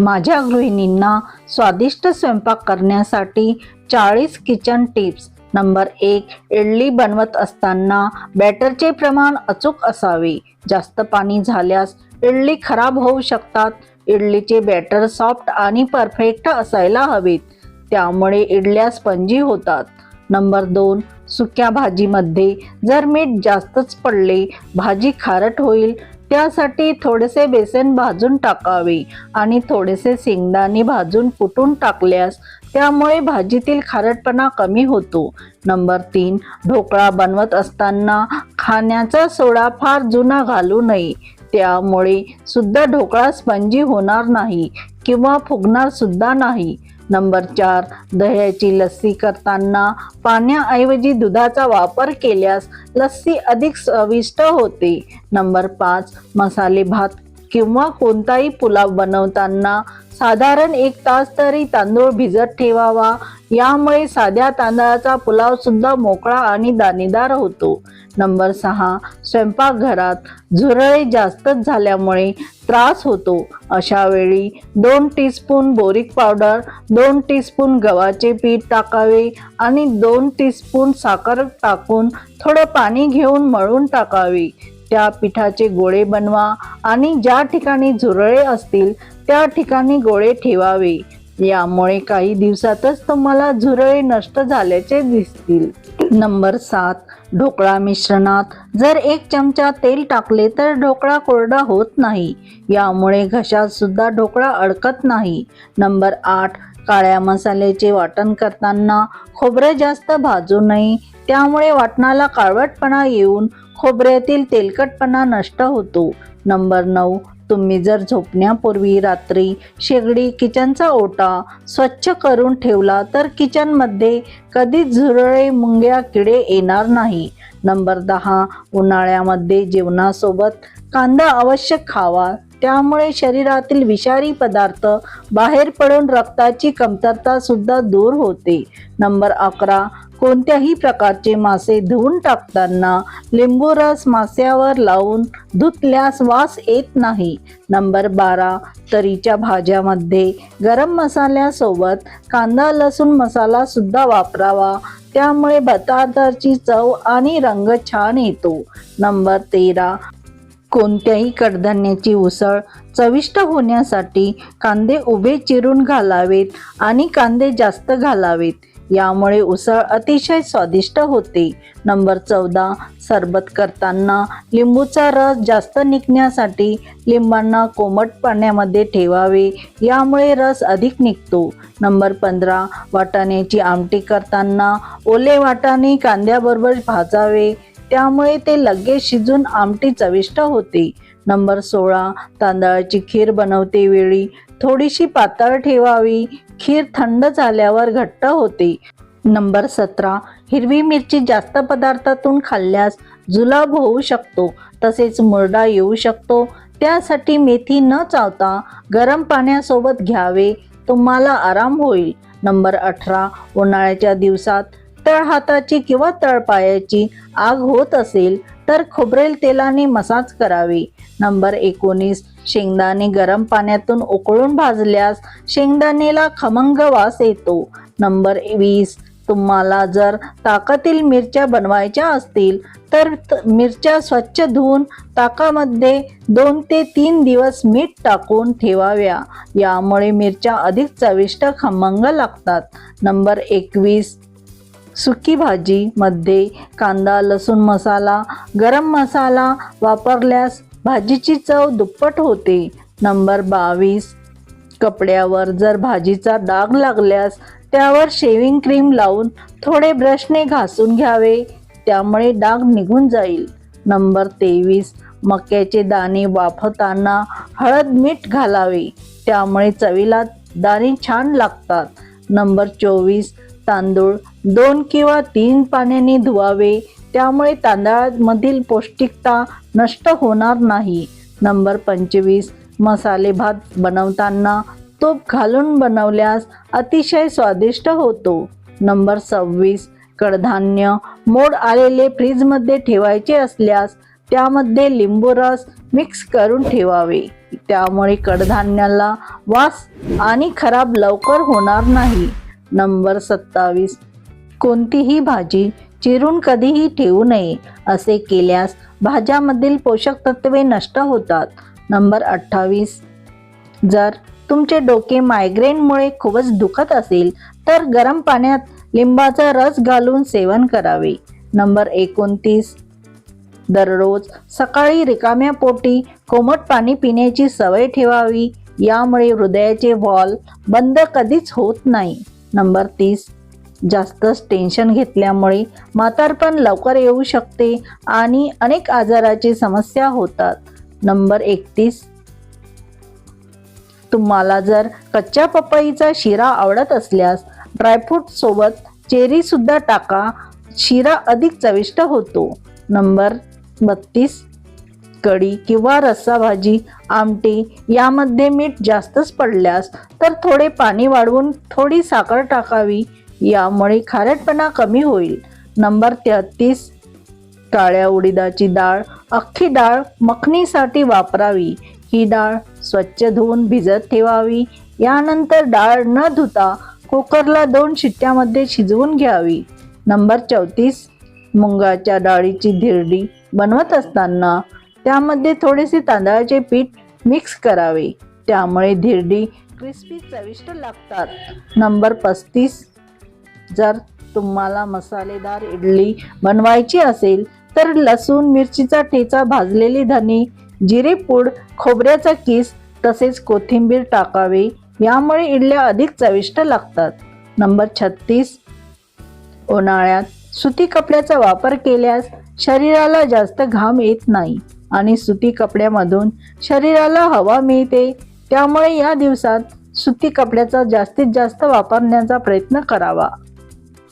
माझ्या गृहिणींना स्वादिष्ट स्वयंपाक करण्यासाठी चाळीस किचन टिप्स. नंबर एक इडली बनवत असताना बॅटरचे प्रमाण अचूक असावे. जास्त पाणी झाल्यास इडली खराब होऊ शकतात. इडलीचे बॅटर सॉफ्ट आणि परफेक्ट असायला हवेत. त्यामुळे इडल्या स्पंजी होतात. नंबर दोन सुक्या भाजीमध्ये जर मीठ जास्तच पडले भाजी खारट होईल. त्यासाठी थोडेसे बेसन भाजून टाकावे आणि थोडेसे शेंगदाणे भाजून कुटून टाकल्यास त्यामुळे भाजीतील खारटपणा कमी होतो. नंबर तीन ढोकळा बनवत असताना खाण्याचा सोडा फार जुना घालू नये. त्यामुळे सुद्धा ढोकळा स्पंजी होणार नाही किंवा फुगणार सुद्धा नाही. नंबर चार दह्याची लस्सी करताना पाण्याऐवजी दुधाचा वापर केल्यास लस्सी अधिक चविष्ट होते. नंबर पाच मसाले भात किंवा कोणताही पुलाव बनवताना साधारण एक तास तरी तांदूळ भिजत ठेवावा. यामुळे साध्या तांदळाचा पुलाव सुद्धा मोकळा आणि दाणेदार होतो. नंबर सहा स्वयंपाकघरात झुरळे जास्तच झाल्यामुळे त्रास होतो. अशा वेळी दोन टीस्पून बोरिक पावडर दोन टीस्पून गव्हाचे पीठ टाकावे आणि दोन टीस्पून साखर टाकून थोडं पाणी घेऊन मळून टाकावे. त्या पिठाचे गोळे बनवा आणि ज्या ठिकाणी झुरळे असतील त्या ठिकाणी गोळे ठेवावे. यामुळे काही दिवसातच तुम्हाला झुरळे नष्ट झाल्याचे दिसतील. नंबर सात ढोकळा मिश्रणात. जर एक चमचा तेल टाकले तर ढोकळा कोरडा होत नाही. यामुळे घशात सुद्धा ढोकळा अडकत नाही. नंबर आठ काळ्या मसाल्याचे वाटण करताना खोबरं जास्त भाजू नये. त्यामुळे वाटणाला काळवटपणा येऊन खोबऱ्यातील तेलकटपणा नष्ट होतो. नंबर नऊ तुम्ही जर झोपण्यापूर्वी रात्री शेगडी किचनचा ओटा स्वच्छ करून ठेवला तर किचनमध्ये कधीच झुरळे मुंग्या किडे येणार नाही. नंबर दहा उन्हाळ्यामध्ये जेवणासोबत कांदा आवश्यक खावा. त्यामुळे शरीरातील विषारी पदार्थ बाहेर पडून रक्ताची कमतरता सुद्धा दूर होते. नंबर अकरा कोणत्याही प्रकारचे मासे धुवून टाकताना लिंबू रस मास्यावर लावून धुतल्यास वास येत नाही. नंबर बारा तरीच्या भाज्यामध्ये गरम मसाल्यासोबत कांदा लसूण मसाला सुद्धा वापरावा. त्यामुळे बटाटाची चव आणि रंग छान येतो. नंबर तेरा कोणत्याही कडधान्याची उसळ चविष्ट होण्यासाठी कांदे उभे चिरून घालावेत आणि कांदे जास्त घालावेत. यामुळे उसळ अतिशय स्वादिष्ट होते. नंबर चौदा सरबत करताना लिंबूचा रस जास्त निघण्यासाठी लिंबांना कोमट पाण्यामध्ये ठेवावे यामुळे रस अधिक निघतो. नंबर पंधरा वाटाण्याची आमटी करताना ओले वाटाणे कांद्याबरोबर भाजावे त्यामुळे ते लगेच शिजून आमटी चविष्ट होते. नंबर सोळा तांदळाची खीर बनवते वेळी. थोडीशी पातळ ठेवावी. खीर थंड झाल्यावर घट्ट होते. नंबर सतरा हिरवी मिरची जास्त पदार्थातून खाल्ल्यास जुलाब होऊ शकतो तसेच मुरडा येऊ शकतो. त्यासाठी मेथी न चावता गरम पाण्यासोबत घ्यावे. तुम्हाला आराम होईल. नंबर अठरा उन्हाळ्याच्या दिवसात तळहाताची किंवा तळपायाची आग होत असेल तर खोबरेल तेलाने मसाज करावे. नंबर एकोणीस शेंगदाणे गरम पाण्यातून उकळून भाजल्यास शेंगदाणेला खमंग वास येतो. नंबर वीस तुम्हाला जर ताकातील मिरच्या बनवायच्या असतील तर मिरच्या स्वच्छ धुवून ताकामध्ये दोन ते तीन दिवस मीठ टाकून ठेवाव्या. यामुळे मिरच्या अधिक चविष्ट खमंग लागतात. नंबर एकवीस सुकी भाजीमध्ये कांदा लसूण मसाला गरम मसाला वापरल्यास भाजीची चव दुप्पट होते. नंबर बावीस. कपड्यावर जर भाजीचा डाग लागल्यास त्यावर शेविंग क्रीम लावून थोडे ब्रशने घासून घ्यावे. त्यामुळे डाग निघून जाईल. नंबर तेवीस. मक्याचे दाणे वाफताना हळद मीठ घालावे. त्यामुळे चवीला दाणे छान लागतात. नंबर चोवीस. तांदूळ दोन किंवा तीन पाण्याने धुवावे. त्यामुळे तांदळामधील पौष्टिकता नष्ट होणार नाही. नंबर पंचवीस मसाले भात बनवताना तूप घालून बनवल्यास अतिशय स्वादिष्ट होतो. नंबर सव्वीस कडधान्य मोड आलेले फ्रीजमध्ये ठेवायचे असल्यास त्यामध्ये लिंबू रस मिक्स करून ठेवावे. त्यामुळे कडधान्याला वास आणि खराब लवकर होणार नाही. नंबर सत्तावीस. कोणतीही भाजी चिरून कधीही ठेवू नये असे केल्यास भाज्यामधील पोषक तत्वे नष्ट होतात. नंबर अठ्ठावीस. जर तुमचे डोके मायग्रेनमुळे खूपच दुखत असेल तर गरम पाण्यात लिंबाचा रस घालून सेवन करावे. नंबर एकोणतीस. दररोज सकाळी रिकाम्या पोटी कोमट पाणी पिण्याची सवय ठेवावी यामुळे हृदयाचे व्हॉल बंद कधीच होत नाही. नंबर तीस. जास्तच टेन्शन घेतल्यामुळे म्हातारपण लवकर येऊ शकते आणि अनेक आजाराची समस्या होतात. नंबर एकतीस. तुम्हाला जर कच्च्या पपईचा शिरा आवडत असल्यास ड्रायफ्रूट सोबत चेरी सुद्धा टाका. शिरा अधिक चविष्ट होतो. नंबर बत्तीस. कढी किंवा रस्सा भाजी आमटी यामध्ये मीठ जास्तच पडल्यास तर थोडे पाणी वाढवून थोडी साखर टाकावी. यामुळे खारटपणा कमी होईल. नंबर तेहतीस काळ्या उडीदाची डाळ अख्खी डाळ मखणीसाठी वापरावी. ही डाळ स्वच्छ धुवून भिजत ठेवावी. यानंतर डाळ न धुता कुकरला दोन शिट्ट्यामध्ये शिजवून घ्यावी. नंबर चौतीस मुंगाच्या डाळीची धिरडी बनवत असताना त्यामध्ये थोडेसे तांदळाचे पीठ मिक्स करावे. त्यामुळे धिरडी क्रिस्पी चविष्ट लागतात. नंबर पस्तीस. जर तुम्हाला मसालेदार इडली बनवायची असेल तर लसूण मिरचीचा ठेचा भाजलेली धने जिरे पूड खोबऱ्याचा किस तसेच कोथिंबीर टाकावे. यामुळे इडल्या अधिक चविष्ट लागतात. नंबर छत्तीस. उन्हाळ्यात सुती कपड्याचा वापर केल्यास शरीराला जास्त घाम येत नाही. आणि सुती कपड्यामधून शरीराला हवा मिळते. त्यामुळे या दिवसात सुती कपड्याचा जास्तीत जास्त वापरण्याचा प्रयत्न करावा.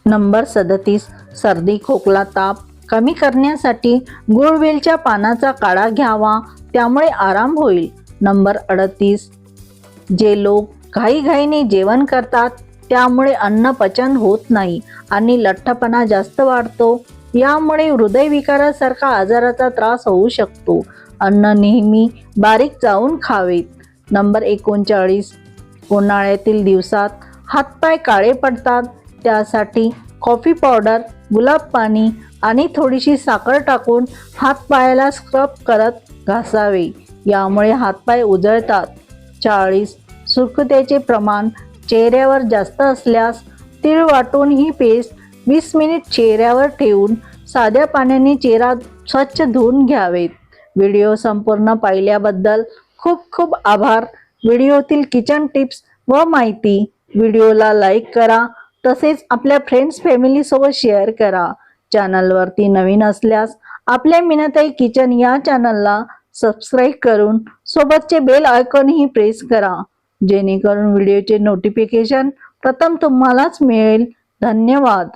नंबर सदतीस सर्दी खोकला ताप कमी करण्यासाठी गुळवेलच्या पानाचा काढा घ्यावा त्यामुळे आराम होईल. नंबर अडतीस जे लोक घाईघाईने जेवण करतात त्यामुळे अन्न पचन होत नाही आणि लठ्ठपणा जास्त वाढतो. यामुळे हृदयविकारासारखा आजाराचा त्रास होऊ शकतो. अन्न नेहमी बारीक जाऊन खावेत नंबर एकोणचाळीस. उन्हाळ्यातील दिवसात हातपाय काळे पडतात. त्यासाठी कॉफी पावडर गुलाब पाणी आणि थोडीशी साखर टाकून हातपायाला स्क्रब करत घासावे. यामुळे हातपाय उजळतात. चाळीस. सुरकुत्याचे प्रमाण चेहऱ्यावर जास्त असल्यास तीळ वाटून ही पेस्ट वीस मिनिट चेहऱ्यावर ठेवून साध्या पाण्याने चेहरा स्वच्छ धुवून घ्यावेत. व्हिडिओ संपूर्ण पाहिल्याबद्दल खूप खूप आभार. व्हिडिओतील किचन टिप्स व माहिती व्हिडिओला लाईक करा तसेच आपल्या फ्रेंड्स फॅमिलीसोबत शेअर करा. चॅनलवरती नवीन असल्यास आपल्या मिनताई किचन या चॅनलला सबस्क्राईब करून सोबतचे बेल आयकॉनही प्रेस करा. जेणेकरून व्हिडिओचे नोटिफिकेशन प्रथम तुम्हालाच मिळेल. धन्यवाद.